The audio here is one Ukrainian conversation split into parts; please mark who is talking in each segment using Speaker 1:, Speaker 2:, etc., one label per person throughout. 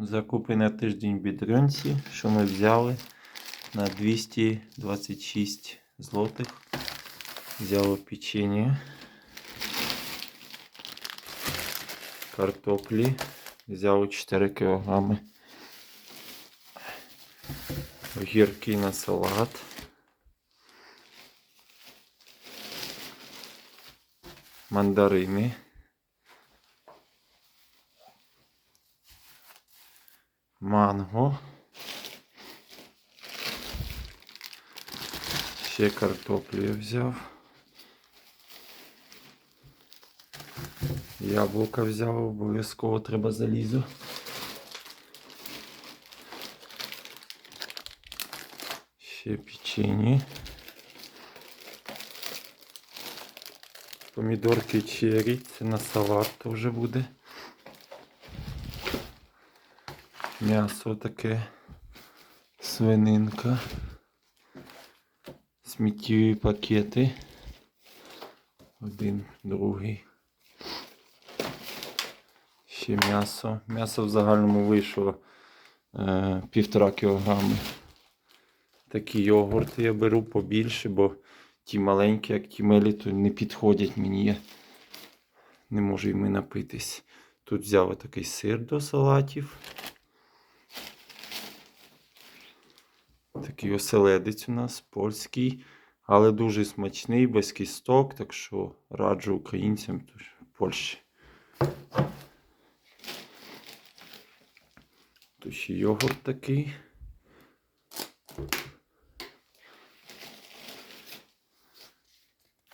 Speaker 1: Закупи на тиждень бідрюнці, що ми взяли на 226 злотих. Взяло печенье, картоплі, взяло 4 кілограми. Огірки на салат. Мандарини. Манго. Ще картоплю я взяв. Яблука взяв, обов'язково треба залізу. Ще печені. Помідорки черрі, це на салат теж буде. М'ясо таке, свининка, сміттєві пакети. Один, другий. Ще м'ясо. М'ясо в загальному вийшло е, півтора кілограми. Такі йогурти я беру побільше, бо ті маленькі, як ті милі, то не підходять мені. Я не можу іми напитись. Тут взяв такий сир до салатів. Такий оселедець у нас польський, але дуже смачний, без кісток, так що раджу українцям в Польщі. Тут ще йогурт такий.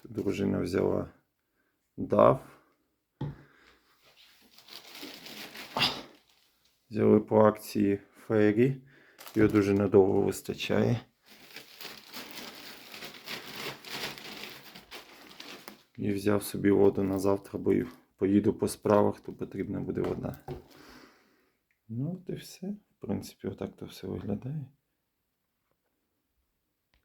Speaker 1: Дружина взяла дав. Взяли по акції фейрі. Його дуже надовго вистачає. І взяв собі воду на завтра, бо поїду по справах, то потрібна буде вода. Ну, от і все. В принципі, отак то все виглядає.